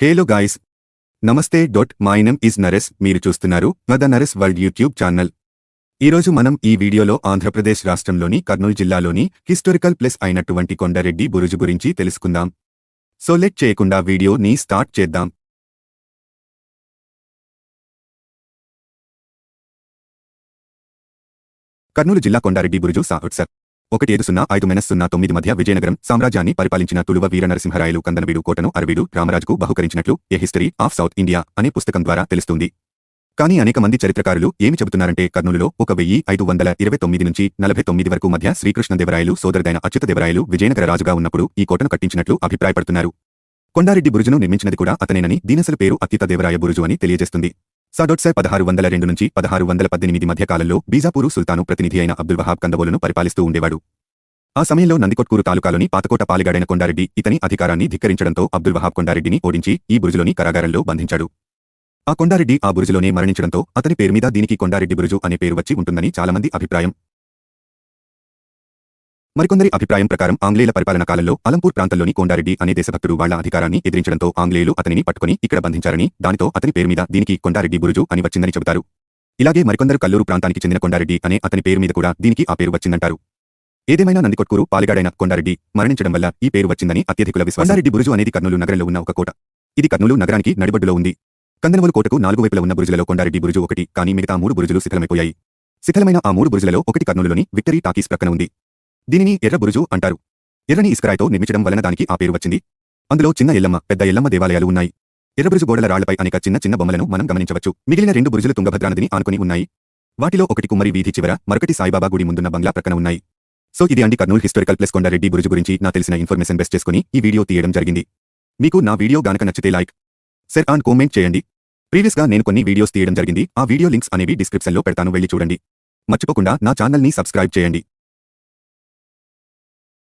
Hello guys. నమస్తే డొట్ my name is Naresh మీరు చూస్తున్నారు the Naresh world YouTube channel. ఈరోజు మనం ఈ వీడియోలో ఆంధ్రప్రదేశ్ రాష్ట్రంలోని కర్నూలు జిల్లాలోని హిస్టారికల్ ప్లేస్ అయినటువంటి కొండారెడ్డి బురుజు గురించి తెలుసుకుందాం. సో లెట్ చేయకుండా వీడియోని స్టార్ట్ చేద్దాం. కర్నూలు జిల్లా కొండారెడ్డి బురుజు సాహుట్సర్ ఒకటి ఏడు సున్నా ఐదు మెనస్ సున్నా తొమ్మిది మధ్య విజయనగరం సామ్రాజ్యాన్ని పరిపాలించిన తులువ వీర నరసింహరాయలు కందనవీడు కోటను అరవీడు రామరాజుకు బహుకరించినట్లు a history of south India అనే పుస్తకం ద్వారా తెలుస్తుంది. కానీ అనేక మంది చరిత్రకారులు ఏమి చెబుతున్నారంటే కర్నూలులో ఒక వెయ్యి ఐదు వందల ఇరవై తొమ్మిది నుంచి నలభై తొమ్మిది వరకు మధ్య శ్రీకృష్ణదేవరాయలు సోదరుడైన అచ్యుతదేవరాయలు విజయనగర రాజుగా ఉన్నప్పుడు ఈ కోటను కట్టించినట్లు అభిప్రాయపడుతున్నారు. కొండారెడ్డి బురుజును నిర్మించినది కూడా అతనేనని దీనసలు పేరు అత్యుతదేవరాయ బురుజు అని తెలియజేస్తుంది. సాడోట్సర్ పదహారు వందల రెండు నుంచి పదహారు వందల పద్దెనిమిది మధ్యకాలంలో బీజాపూరు సుల్తాను ప్రతినిధి అయిన అబ్దుల్ వహాబ్ కందబోలును పరిపాలిస్తూ ఉండేవాడు. ఆ సమయంలో నందికొట్కూరు తాలూకాలోని పాతకోట పాలిగాడైన కొండారెడ్డి ఇతని అధికారాన్ని ధిక్కరించడంతో అబ్దుల్ వహాబ్ కొండారెడ్డిని ఓడించి ఈ బురుజులోని కారాగారంలో బంధించాడు. ఆ కొండారెడ్డి ఆ బురుజులోనే మరణించడంతో అతని పేరు మీద దీనికి కొండారెడ్డి బురుజు అనే పేరు వచ్చి ఉంటుందని చాలామంది అభిప్రాయం. మరికొందరి అభిప్రాయం ప్రకారం ఆంగ్లేయుల పరిపాలన కాలంలో అలంపూర్ ప్రాంతంలోని కొండారెడ్డి అనే దేశభక్తుడు వాళ్ళ అధికారాన్ని ఎదిరించడంతో ఆంగ్లేయులు అతనిని పట్టుకుని ఇక్కడ బంధించారని దానితో అతని పేరు మీద దీనికి కొండారెడ్డి బురుజు అని వచ్చిందని చెబుతారు. ఇలాగే మరికొందరు కల్లూరు ప్రాంతానికి చెందిన కొండారెడ్డి అనే అతని పేరు మీద కూడా దీనికి ఆ పేరు వచ్చిందంటారు. ఏదేమైనా నందికొట్కూరు పాలిగాడైన కొండారెడ్డి మరణించడం వల్ల ఈ పేరు వచ్చిందని అత్యధికుల విశ్వాసం. కొండారెడ్డి బురుజు అనేది కర్నూలు నగరంలో ఉన్న ఒక కోట. ఇది కర్నూలు నగరానికి నడిబడ్డులో ఉంది. కందనవలు కోటకు నాలుగు వైపుల ఉన్న బురుజులలో కొండారెడ్డి బురుజు ఒకటి కానీ మిగతా మూడు బురుజులు శిథిలమైపోయాయి. శిథిలమైన ఆ మూడు బురుజులలో ఒకటి కర్నూలులోని విక్టరీ టాకీస్ ప్రక్కన ఉంది. దీనిని ఎర్ర బురుజు అంటారు. ఎర్రని ఇస్కరాయితో నిర్మించడం వలన దానికి ఆ పేరు వచ్చింది. అందులో చిన్న ఎల్లమ్మ పెద్ద ఎల్లమ్మ దేవాలయాలు ఉన్నాయి. ఎర్రబురుజు గోడల రాళ్ళపై అనేక చిన్న చిన్న బొమ్మలను మనం గమనించవచ్చు. మిగిలిన రెండు బురుజులు తుంగభద్రానదిని ఆనుకుని ఉన్నాయి. వాటిలో ఒకటి కుమ్మరి వీధి చివర మరొకటి సాయిబాబా గుడి ముందున్న బంగ్లా ప్రక్కన ఉన్నాయి. సో ఇది అండి కర్నూలు హిస్టారికల్ ప్లేస్ కొండారెడ్డి బురుజు గురించి నా తెలిసిన ఇన్ఫర్మేషన్ బెస్ట్ చేసుకుని ఈ వీడియో తీయడం జరిగింది. మీకు నా వీడియో గానక నచ్చితే లైక్ సెర్ అండ్ కామెంట్ చేయండి. ప్రీవియస్గా నేను కొన్ని వీడియోస్ తీయడం జరిగింది. ఆ వీడియో లింక్స్ అనేవి డిస్క్రిప్షన్లో పెడతాను. వెళ్ళి చూడండి. మర్చిపోకుండా నా ఛానల్ని సబ్స్క్రైబ్ చేయండి.